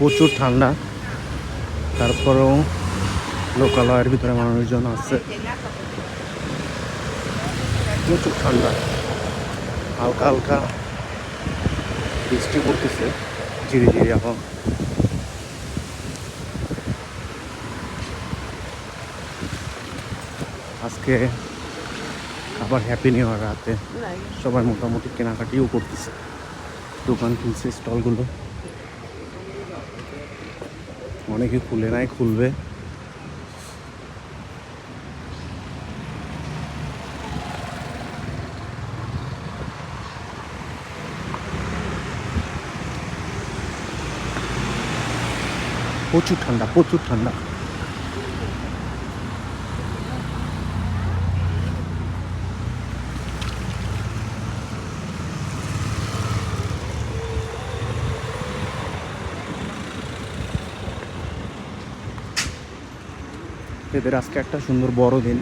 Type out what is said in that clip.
প্রচুর ঠান্ডা। তারপরেও লোকালয়ের ভিতরে মানুষজন আছে। প্রচুর ঠান্ডা। হালকা হালকা বৃষ্টি পড়তেছে। ঝিরি ঝিরি এখন। আজকে আবার হ্যাপি নিউ ইয়ার রাতে। সবাই মোটামুটি কেনাকাটিও করতেছে। দোকান খুলছে স্টলগুলো। অনেকে খুলে নাই খুলবে। প্রচুর ঠান্ডা প্রচুর ঠান্ডা। এদের আজকে একটা সুন্দর বড় দিন